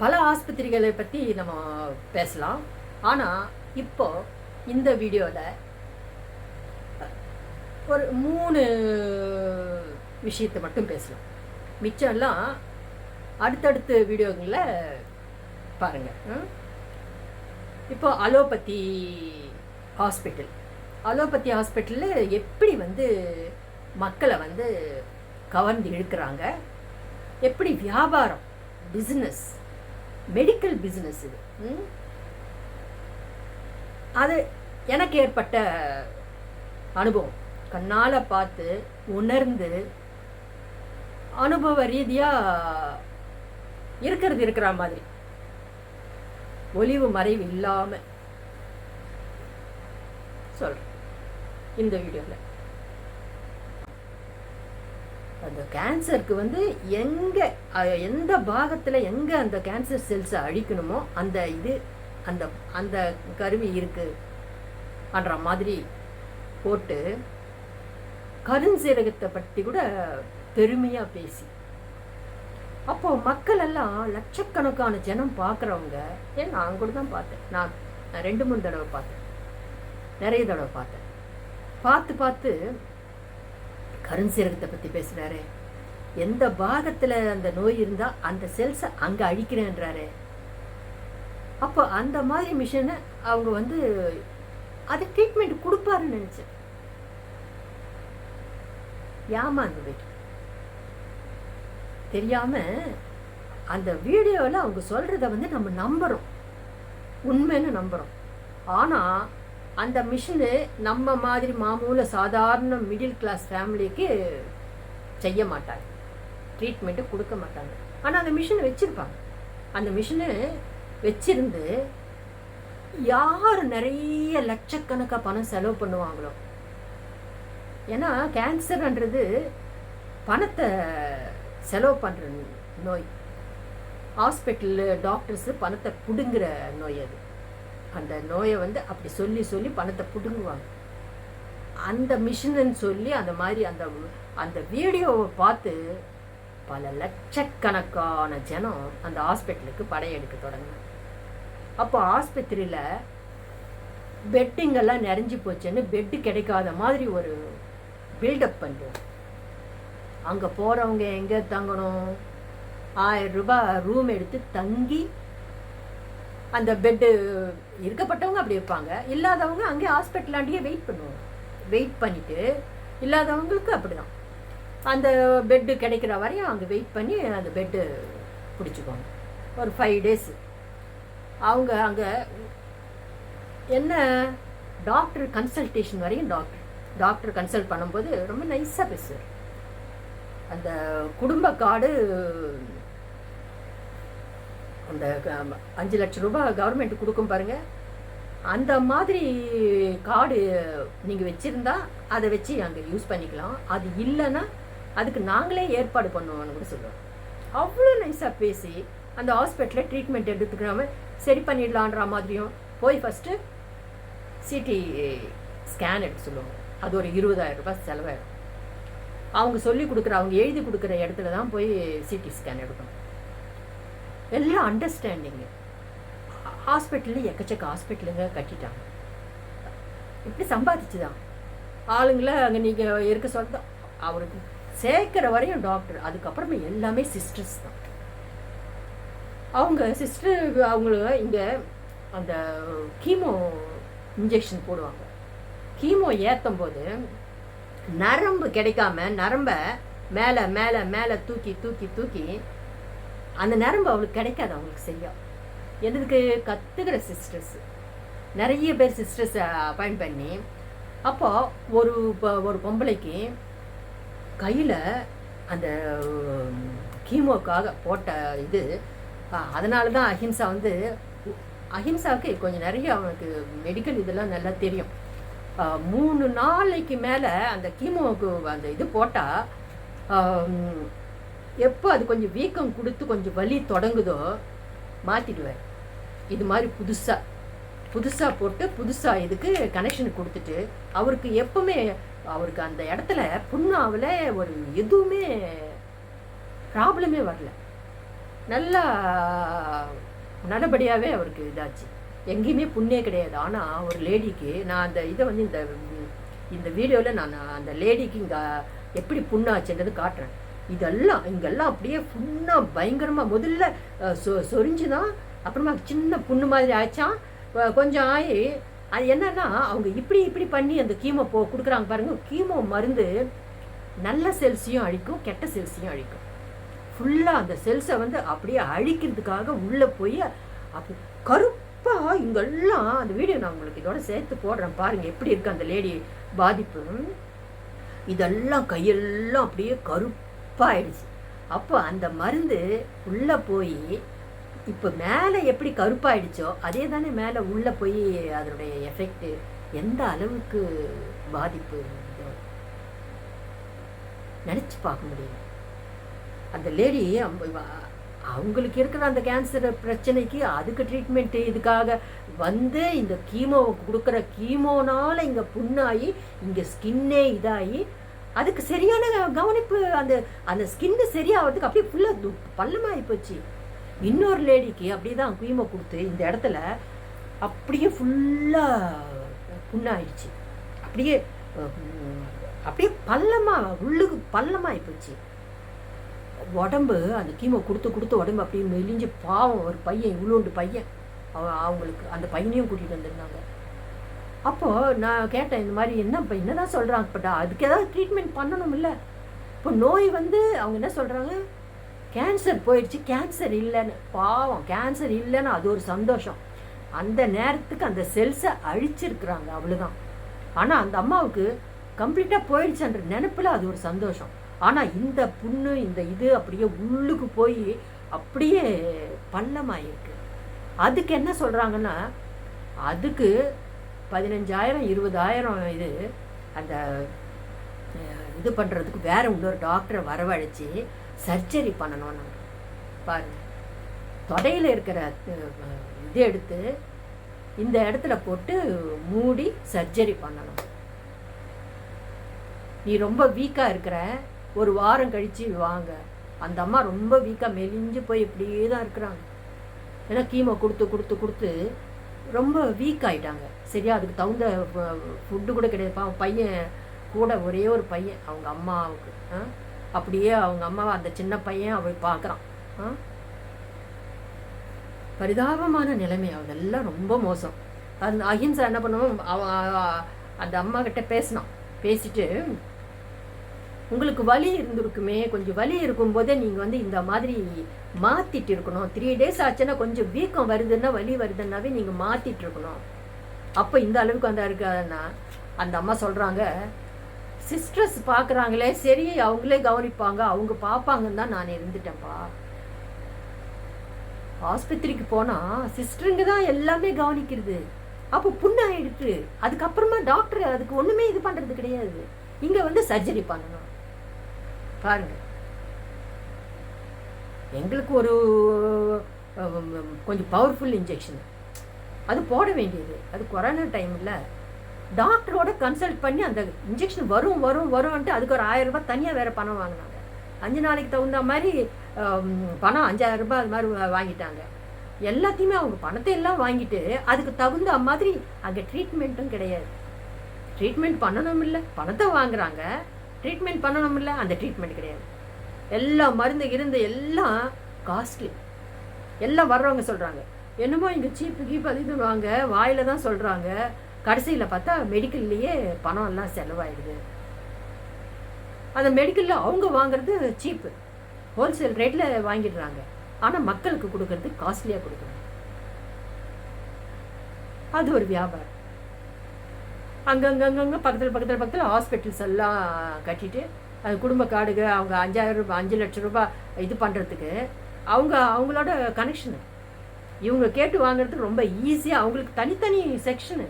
பல ஆஸ்பத்திரிகளை பற்றி நம்ம பேசலாம். ஆனால் இப்போ இந்த வீடியோவில் ஒரு மூணு விஷயத்தை மட்டும் பேசலாம். மிச்சம்லாம் அடுத்தடுத்த வீடியோங்களில் பாருங்கள் இப்போ அலோபதி ஹாஸ்பிட்டல். அலோபதி ஹாஸ்பிட்டலில் எப்படி வந்து மக்களை வந்து கவர்ந்து இழுக்கிறாங்க? எப்படி வியாபாரம் பிஸ்னஸ் மெடிக்கல் பிஸ்னஸ் இது. ம்? அது எனக்கு ஏற்பட்ட அனுபவம். கண்ணால் பார்த்து உணர்ந்து அனுபவ ரீதியாக இருக்கிறது இருக்கிற மாதிரி. ஒளிவு மறைவு இல்லாமல் சொல்கிறேன் இந்த வீடியோவில் அந்த கேன்சருக்கு வந்து எங்கே எந்த பாகத்தில் எங்கே அந்த கேன்சர் செல்ஸை அழிக்கணுமோ அந்த இது அந்த அந்த கருவி இருக்குன்ற மாதிரி போட்டு கருஞ்சீரகத்தை பற்றி கூட பெருமையாக பேசி. அப்போ மக்கள் எல்லாம் லட்சக்கணக்கான ஜனம் பார்க்குறவங்க ஏன் நான் கூட தான் பார்த்தேன். நான் ரெண்டு மூணு தடவை பார்த்தேன். நிறைய தடவை பார்த்தேன். பார்த்து பார்த்து கருஞ்சீரகத்தை பற்றி பேசுகிறாரு எந்த பாகத்தில் அந்த நோய் இருந்தால் அந்த செல்ஸை அங்கே அழிக்கிறேன்றாரு. அப்போ அந்த மாதிரி மிஷினை அவங்க வந்து அது ட்ரீட்மெண்ட் கொடுப்பாருன்னு நினச்சேன். ஏமாந்து போயிட்டு தெரியாம அந்த வீடியோவில் அவங்க சொல்றத வந்து நம்ம நம்புறோம். உண்மைன்னு நம்புறோம். ஆனா அந்த மிஷினு நம்ம மாதிரி மாமூல சாதாரண மிடில் கிளாஸ் ஃபேமிலிக்கு செய்ய மாட்டாங்க. ட்ரீட்மெண்ட்டு கொடுக்க மாட்டாங்க. ஆனால் அந்த மிஷினை வச்சுருப்பாங்க. அந்த மிஷினு வச்சிருந்து யார் நிறைய லட்சக்கணக்காக பணம் செலவு பண்ணுவாங்களோ? ஏன்னா கேன்சர்ன்றது பணத்தை செலவு பண்ணுற நோய். ஹாஸ்பிட்டலு டாக்டர்ஸு பணத்தை பிடுங்குற நோய் அது. அந்த நோயை வந்து அப்படி சொல்லி சொல்லி பணத்தை பிடுங்குவாங்க. அந்த மிஷினுன்னு சொல்லி அந்த மாதிரி அந்த அந்த வீடியோவை பார்த்து பல லட்சக்கணக்கான ஜனம் அந்த ஹாஸ்பிட்டலுக்கு படையெடுக்க தொடங்கினாங்க. அப்போ ஆஸ்பத்திரியில் பெட்டுங்கெல்லாம் நிறைஞ்சு போச்சுன்னு பெட்டு கிடைக்காத மாதிரி ஒரு பில்டப் பண்ணுறோம் அங்கே போகிறவங்க எங்கே தங்கணும்? ஆயிரம் ரூபாய் ரூம் எடுத்து தங்கி அந்த பெட்டு இருக்கப்பட்டவங்க அப்படி இருப்பாங்க. இல்லாதவங்க அங்கே ஹாஸ்பிட்டலாண்டியே வெயிட் பண்ணுவாங்க. வெயிட் பண்ணிவிட்டு இல்லாதவங்களுக்கு அப்படிதான். அந்த பெட்டு கிடைக்கிற வரையும் அங்கே வெயிட் பண்ணி அந்த பெட்டு பிடிச்சிக்குவாங்க. ஒரு ஃபைவ் டேஸ் அவங்க அங்கே என்ன டாக்டர் கன்சல்டேஷன் வரையும் டாக்டர் டாக்டர் கன்சல்ட் பண்ணும்போது ரொம்ப நைஸாக பேசுவார். அந்த குடும்ப காடு அந்த க- அஞ்சு லட்சம் ரூபாய் கவர்மெண்ட் கொடுக்கும் பாருங்கள் அந்த மாதிரி கார்டு நீங்கள் வச்சுருந்தா அதை வச்சு அங்கே யூஸ் பண்ணிக்கலாம். அது இல்லைன்னா அதுக்கு நாங்களே ஏற்பாடு பண்ணுவோம்னு கூட சொல்லுவோம். அவ்வளோ நைஸாக பேசி அந்த ஹாஸ்பிட்டலில் ட்ரீட்மெண்ட் எடுத்துக்கிறாம சரி பண்ணிடலான்ற மாதிரியும் போய் ஃபஸ்ட்டு சிடி ஸ்கேன் எடுக்க சொல்லுவாங்க அது ஒரு இருபதாயிரம் ரூபாய் செலவாயிடும். அவங்க சொல்லி கொடுக்குற அவங்க எழுதி கொடுக்குற இடத்துல தான் போய் சிடி ஸ்கேன் எடுக்கணும். எல்லாம் அண்டர்ஸ்டாண்டிங்கு ஹாஸ்பிட்டலில் எக்கச்சக்க ஹாஸ்பிட்டலுங்க கட்டிட்டாங்க. இப்படி சம்பாதிச்சு தான் ஆளுங்களை அங்கே நீங்கள் இருக்க சொல்ல அவருக்கு சேர்க்குற வரையும் டாக்டர் அதுக்கப்புறமே எல்லாமே சிஸ்டர்ஸ் தான். அவங்க சிஸ்டர் அவங்கள இங்கே அந்த கீமோ இன்ஜெக்ஷன் போடுவாங்க. கீமோ ஏற்றும் போது நரம்பு கிடைக்காம நரம்பை மேலே மேலே மேலே தூக்கி தூக்கி தூக்கி அந்த நரம்பு அவளுக்கு கிடைக்காது அவங்களுக்கு செய்ய எதுக்கு கற்றுக்கிற சிஸ்டர்ஸ் நிறைய பேர் சிஸ்டர்ஸை அப்பாயிண்ட் பண்ணி அப்போ ஒரு ப- ஒரு பொம்பளைக்கு கையில் அந்த கீமோக்காக போட்ட இது அதனால தான் அஹிம்சா வந்து அஹிம்சாவுக்கு கொஞ்சம் நிறைய அவனுக்கு மெடிக்கல் இதெல்லாம் நல்லா தெரியும். மூணு நாளைக்கு மேலே அந்த கீமோவுக்கு அந்த இது போட்டால் எப்போ அது கொஞ்சம் வீக்கம் கொடுத்து கொஞ்சம் வலி தொடங்குதோ மாற்றிடுவேன் இது மாதிரி புதுசாக புதுசாக போட்டு புதுசாக இதுக்கு கனெக்ஷன் கொடுத்துட்டு அவருக்கு எப்பவுமே அவருக்கு அந்த இடத்துல புண்ணாவில் ஒரு எதுவுமே ப்ராப்ளமே வரல. நல்லா நல்லபடியாகவே அவருக்கு இதாச்சு. எங்கேயுமே புண்ணே கிடையாது. ஆனால் ஒரு லேடிக்கு நான் அந்த இதை வந்து இந்த இந்த வீடியோவில் நான் அந்த லேடிக்கு இங்கே எப்படி புண்ணாச்சுன்றது காட்டுறேன். இதெல்லாம் இங்கெல்லாம் அப்படியே ஃபுல்லாக பயங்கரமாக முதல்ல சொ சொரிஞ்சு தான் அப்புறமா சின்ன புண்ணு மாதிரி ஆச்சான் கொஞ்சம் ஆகி அது என்னன்னா அவங்க இப்படி இப்படி பண்ணி அந்த கீமோ போ கொடுக்குறாங்க பாருங்கள் கீமோ மருந்து நல்ல செல்ஸையும் அழிக்கும் கெட்ட செல்ஸையும் அழிக்கும். ஃபுல்லாக அந்த செல்ஸை வந்து அப்படியே அழிக்கிறதுக்காக உள்ளே போய் அப்படி கருப்பாக இங்கெல்லாம் அந்த வீடியோ நான் உங்களுக்கு இதோட சேர்த்து போடுறேன் பாருங்கள் எப்படி இருக்குது அந்த லேடி பாதிப்பு. இதெல்லாம் கையெல்லாம் அப்படியே கருப்பு கருப்பாயிடுச்சு அப்போ அந்த மருந்து உள்ளே போய் இப்போ மேலே எப்படி கருப்பாயிடுச்சோ அதே தானே மேலே உள்ளே போய் அதனுடைய எஃபெக்ட் எந்த அளவுக்கு பாதிப்பு நினச்சி பார்க்க முடியும். அந்த லேடி அவங்களுக்கு இருக்கிற அந்த கேன்சர் பிரச்சனைக்கு? அதுக்கு ட்ரீட்மெண்ட்டு இதுக்காக வந்து இந்த கீமோவை கொடுக்குற கீமோனால இங்கே புண்ணாகி இங்கே ஸ்கின்னே இதாகி அதுக்கு சரியான கவனிப்பு அந்த அந்த ஸ்கின்னு சரியாகிறதுக்கு அப்படியே ஃபுல்லாக பள்ளமாகி போச்சு. இன்னொரு லேடிக்கு அப்படியே தான் கீமோ கொடுத்து இந்த இடத்துல அப்படியே ஃபுல்லாக புண்ணாயிடுச்சு. அப்படியே அப்படியே பள்ளமாக உள்ளுக்கு பள்ளமாகி போச்சு. உடம்பு அந்த கீமோ கொடுத்து கொடுத்து உடம்பு அப்படியே மெலிஞ்சு பாவம் ஒரு பையன் இவ்வளோண்டு பையன் அவங்களுக்கு அந்த பையனையும் கூட்டிகிட்டு வந்திருந்தாங்க. அப்போது நான் கேட்டேன் இந்த மாதிரி என்ன இப்போ என்னதான் சொல்கிறாங்க பட் அதுக்கு ஏதாவது ட்ரீட்மெண்ட் பண்ணணும் இல்லை இப்போ நோய் வந்து அவங்க என்ன சொல்கிறாங்க கேன்சர் போயிடுச்சு கேன்சர் இல்லைன்னு. பாவம் கேன்சர் இல்லைன்னு அது ஒரு சந்தோஷம். அந்த நேரத்துக்கு அந்த செல்ஸை அழிச்சிருக்கிறாங்க அவ்வளோதான் ஆனால் அந்த அம்மாவுக்கு கம்ப்ளீட்டாக போயிடுச்சுன்ற நினப்பில் அது ஒரு சந்தோஷம். ஆனால் இந்த புண்ணு இந்த இது அப்படியே உள்ளுக்கு போய் அப்படியே பள்ளமாயிருக்கு. அதுக்கு என்ன சொல்கிறாங்கன்னா அதுக்கு பதினஞ்சாயிரம் இருபதாயிரம் இது அந்த இது பண்ணுறதுக்கு வேறு இன்னொரு டாக்டரை வரவழைச்சி சர்ஜரி பண்ணணும் பாருங்க. தொடையில் இருக்கிற இது எடுத்து இந்த இடத்துல போட்டு மூடி சர்ஜரி பண்ணணும். நீ ரொம்ப வீக்காக இருக்கிற ஒரு வாரம் கழித்து வாங்க. அந்த அம்மா ரொம்ப வீக்காக மெலிஞ்சு போய் இப்படியே தான் இருக்கிறாங்க. ஏன்னா கீமோ கொடுத்து கொடுத்து கொடுத்து ரொம்ப வீக் ஆகிட்டாங்க சரியா? அதுக்கு தகுந்த ஃபுட்டு கூட கிடையாது அவன் பையன் கூட ஒரே ஒரு பையன். அவங்க அம்மாவுக்கு ஆ? அப்படியே அவங்க அம்மாவை அந்த சின்ன பையன் அவள் பார்க்குறான். பரிதாபமான நிலைமை. அதெல்லாம் ரொம்ப மோசம். அந்த அஹிம்சா என்ன பண்ணுவோம்? அவன் அந்த அம்மா கிட்ட பேசினான். பேசிட்டு உங்களுக்கு வலி இருந்திருக்குமே கொஞ்சம் வலி இருக்கும்போதே நீங்கள் வந்து இந்த மாதிரி மாற்றிட்டு இருக்கணும் த்ரீ டேஸ் ஆச்சுன்னா கொஞ்சம் வீக்கம் வருதுன்னா வலி வருதுன்னாவே நீங்கள் மாற்றிட்டு இருக்கணும் அப்போ இந்த அளவுக்கு வந்தா இருக்காதுன்னா அந்த அம்மா சொல்கிறாங்க சிஸ்டர்ஸ் பார்க்குறாங்களே சரி அவங்களே கவனிப்பாங்க அவங்க பார்ப்பாங்கன்னு தான் நான் இருந்துட்டேன்ப்பா. ஆஸ்பத்திரிக்கு போனால் சிஸ்டருங்க தான் எல்லாமே கவனிக்கிறது. அப்போ புண்ணாயிடுச்சு அதுக்கப்புறமா டாக்டர் அதுக்கு ஒன்றுமே இது பண்ணுறது கிடையாது. இங்கே வந்து சர்ஜரி பண்ணணும். பாருங்க. எங்களுக்கு ஒரு கொஞ்சம் பவர்ஃபுல் இன்ஜெக்ஷன் அது போட வேண்டியது. அது கொரோனா டைமில் டாக்டரோட கன்சல்ட் பண்ணி அந்த இன்ஜெக்ஷன் வரும் வரும் வரும்ன்ட்டு அதுக்கு ஒரு ஆயிரம் ரூபாய் தனியாக வேறு பணம் வாங்கினாங்க. அஞ்சு நாளைக்கு தகுந்த மாதிரி பணம் அஞ்சாயிரம் ரூபாய் அது மாதிரி வாங்கிட்டாங்க. எல்லாத்தையுமே அவங்க பணத்தை எல்லாம் வாங்கிட்டு அதுக்கு தகுந்த மாதிரி அங்கே ட்ரீட்மெண்ட்டும் கிடையாது. ட்ரீட்மெண்ட் பண்ணணும் இல்லை பணத்தை வாங்குறாங்க. ட்ரீட்மெண்ட் பண்ணணும் இல்லை அந்த ட்ரீட்மெண்ட் கிடையாது. எல்லா மருந்து இருந்து எல்லாம் காஸ்ட்லி எல்லாம் வர்றவங்க சொல்கிறாங்க என்னமோ இங்கே சீப்பு கீப்பு அது இது வாங்க தான் சொல்கிறாங்க கடைசியில் பார்த்தா மெடிக்கல்லையே பணம் எல்லாம் செலவாயிடுது. அந்த மெடிக்கலில் அவங்க வாங்குறது சீப்பு. ஹோல்சேல் ரேட்டில் வாங்கிடுறாங்க. ஆனால் மக்களுக்கு கொடுக்கறது காஸ்ட்லியாக கொடுக்குறாங்க அது ஒரு வியாபாரம். அங்கங்கங்கங்க பக்கத்தில் பக்கத்தில் பக்கத்தில் ஹாஸ்பிட்டல்ஸ் எல்லாம் கட்டிட்டு அது குடும்ப கார்டுக அவங்க அஞ்சாயிரம் ரூபாய் அஞ்சு லட்சம் ரூபாய் இது பண்ணுறதுக்கு அவங்க அவங்களோட கனெக்ஷனு இவங்க கேட்டு வாங்குறதுக்கு ரொம்ப ஈஸியாக அவங்களுக்கு தனித்தனி செக்ஷனு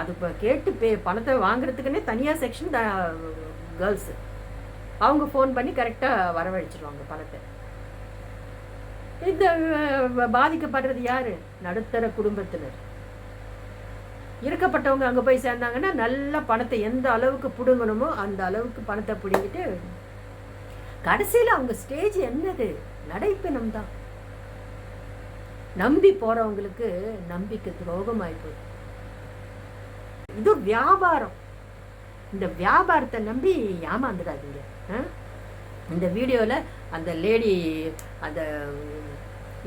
அது இப்போ கேட்டு பே பணத்தை வாங்குறதுக்குன்னே தனியாக செக்ஷன் கேர்ள்ஸு அவங்க ஃபோன் பண்ணி கரெக்டாக வரவழைச்சிருவாங்க பணத்தை. இந்த பாதிக்கப்படுறது யார்? நடுத்தர குடும்பத்தினர். இருக்கப்பட்டவங்க அங்கே போய் சேர்ந்தாங்கன்னா நல்ல பணத்தை எந்த அளவுக்கு பிடுங்கணுமோ அந்த அளவுக்கு பணத்தை பிடுங்கிட்டு கடைசியில் அவங்க ஸ்டேஜ் என்னது? நடைப்பினம் தான் நம்பி போறவங்களுக்கு நம்பிக்கை துரோகமாயி போகுது. இது வியாபாரம். இந்த வியாபாரத்தை நம்பி ஏமாந்துடாதீங்க. இந்த வீடியோவில் அந்த லேடி அந்த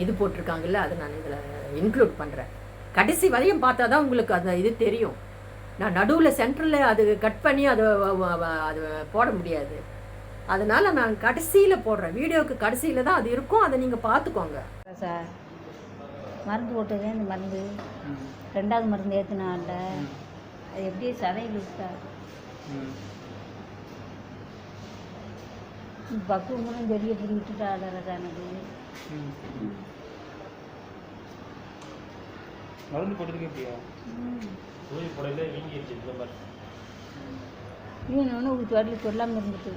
இது போட்டிருக்காங்கல்ல அதை நான் இதில் இன்க்ளூட் பண்ணுறேன் கடைசி வரையும் பார்த்தா தான் உங்களுக்கு அந்த இது தெரியும். நான் நடுவில் சென்டரில் அது கட் பண்ணி அதை அது போட முடியாது. அதனால் நான் கடைசியில் போடுறேன். வீடியோவுக்கு கடைசியில் தான் அது இருக்கும். அதை நீங்கள் பார்த்துக்கோங்க. சார் மருந்து போட்டதே இந்த மருந்து. ரெண்டாவது மருந்து ஏற்றினால அது எப்படி சதையில் சார் பக்குவமும் வெளியே புரிஞ்சுட்டு விட்டுட்டா எனக்கு மருந்து போட்டதுக்கு எப்படியா? சூரிய புடையில வீங்கிடுச்சு இந்த மாதிரி. இவன் ஒன்று ஒரு வரல சொல்லாமல் இருந்துட்டு.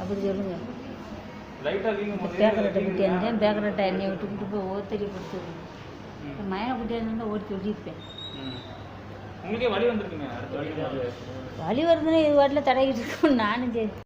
அப்படி சொல்லுங்க. லைட்டாக வீங்கும் போது பேக்கரட்டை பேக்கரட்டை எண்ணெய் விட்டு விட்டு போய் ஓத்தறி கொடுத்தது மயனை குட்டியாந்து ஓடி சொல்லியிருப்பேன். உங்களுக்கே வலி வந்திருக்குங்க வலி வருதுன்னா இது வாட்டில் தடவிட்டு இருக்கோம் நானும் சரி.